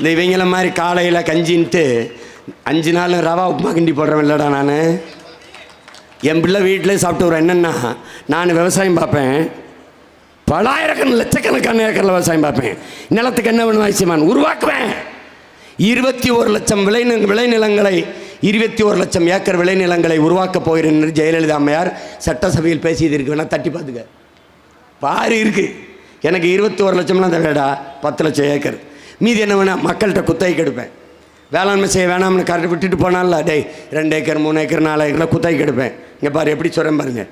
இந்த இவங்கள மாதிரி காலையில் கஞ்சின்ட்டு அஞ்சு நாள் ரவா உப்புமா கிண்டி போடுறேன் இல்லைடா நான். என் பிள்ளை வீட்டிலே சாப்பிட்டு வரேன் என்னென்னா நான் விவசாயம் பார்ப்பேன். பலாயிரக்கணக்கான லட்சக்கணக்கான ஏக்கரில் விவசாயம் பார்ப்பேன். நிலத்துக்கு என்ன வேணும் அவசியமான் உருவாக்குவேன். இருபத்தி ஒரு லட்சம் விளை விளைநிலங்களை இருபத்தி ஒரு லட்சம் ஏக்கர் விளைநிலங்களை உருவாக்கப் போகிறேன் என்று ஜெயலலிதா அம்மையார் சட்டசபையில் பேசியது இருக்கு. வேணால் தட்டி பார்த்துக்க. பாரு இருக்குது எனக்கு இருபத்தி ஒரு லட்சம்லாம் தேவைடா பத்து லட்சம் ஏக்கர். மீதி என்ன வேணால் மக்கள்கிட்ட குத்தகைக்கு எடுப்பேன். வேளாண்மை செய்ய வேணாம்னு கரெக்ட் விட்டுட்டு போனால டேய் ரெண்டு ஏக்கர் மூணு ஏக்கர் நாலு ஏக்கரில் குத்தகைக்கு எடுப்பேன். இங்கே பாரு எப்படி சொல்கிறேன் பாருங்க.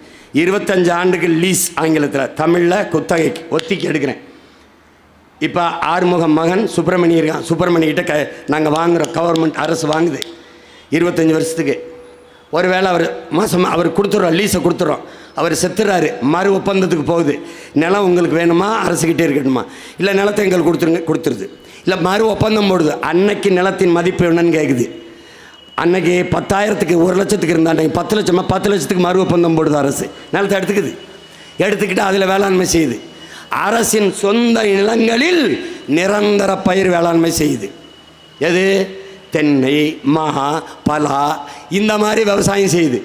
இருபத்தஞ்சு ஆண்டுக்கு லீஸ் ஆங்கிலத்தில் தமிழில் குத்தகைக்கு ஒத்திக்கு எடுக்கிறேன். இப்போ ஆறுமுகம் மகன் சுப்பிரமணி இருக்கான் சுப்பிரமணிக்கிட்ட க நாங்கள் வாங்குகிறோம் கவர்மெண்ட் அரசு வாங்குது. இருபத்தஞ்சி வருஷத்துக்கு. ஒருவேளை அவர் மாதம் அவர் கொடுத்துட்றோம் லீஸை கொடுத்துட்றோம் அவர் செத்துறாரு. மறு ஒப்பந்தத்துக்கு போகுது. நிலம் உங்களுக்கு வேணுமா? அரசுக்கிட்டே இருக்கணுமா இல்லை நிலத்தை எங்களுக்கு கொடுத்துருங்க கொடுத்துருது. இல்லை மறு ஒப்பந்தம் போடுது. அன்னைக்கு நிலத்தின் மதிப்பு என்னன்னு கேட்குது அன்னைக்கு பத்தாயிரத்துக்கு ஒரு லட்சத்துக்கு இருந்தா பத்து லட்சமாக பத்து லட்சத்துக்கு மறு ஒப்பந்தம் போடுது அரசு. நிலத்தை எடுத்துக்குது. எடுத்துக்கிட்டு அதில் வேளாண்மை செய்யுது. அரசின் சொந்த நிலங்களில் நிரந்தர பயிர் வேளாண்மை செய்யுது. எது? தென்னை மகா பலா இந்த மாதிரி விவசாயம் செய்யுது.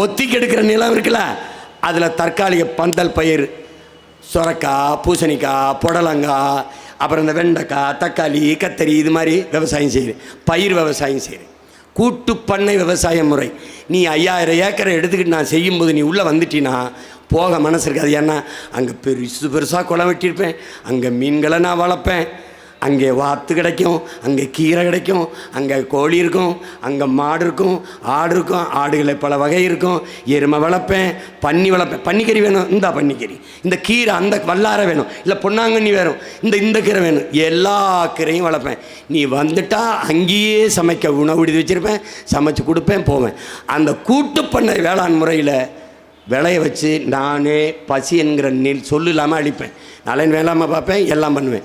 ஒத்திக்கு எடுக்கிற நிலம் இருக்குல்ல அதில் தற்காலிக பந்தல் பயிர் சுரக்காய் பூசணிக்காய் புடலங்காய் அப்புறம் இந்த வெண்டைக்காய் தக்காளி கத்தரி இது மாதிரி விவசாயம் செய்யுது. பயிர் விவசாயம் செய்யுது. கூட்டு பண்ணை விவசாய முறை. நீ ஐயாயிரம் ஏக்கரை எடுத்துக்கிட்டு நான் செய்யும்போது நீ உள்ளே வந்துட்டீன்னா போக மனசு இருக்காது. ஏன்னா அங்கே பெருசு பெருசாக குளம் வெட்டியிருப்பேன் அங்கே மீன்களை நான் வளர்ப்பேன். அங்கே வாத்து கிடைக்கும் அங்கே கீரை கிடைக்கும் அங்கே கோழி இருக்கும் அங்கே மாடு இருக்கும் ஆடு இருக்கும் ஆடுகளை பல வகை இருக்கும். எருமை வளர்ப்பேன் பன்னி வளர்ப்பேன். பன்னிக்கறி வேணும் இந்த பன்னிக்கறி. இந்த கீரை அந்த வல்லார வேணும். இல்லை பொன்னாங்கண்ணி வேணும். இந்த இந்த கீரை வேணும். எல்லா கீரையும் வளர்ப்பேன். நீ வந்துட்டா அங்கேயே சமைக்க உணவு விடுதி வச்சுருப்பேன். சமைச்சு கொடுப்பேன் போவேன். அந்த கூட்டு பண்ண வேளாண் முறையில் விளைய வச்சு நானே பசி என்கிற நெல் சொல்லு இல்லாமல் அழிப்பேன். நலன் வேளாமல் பார்ப்பேன் எல்லாம் பண்ணுவேன்.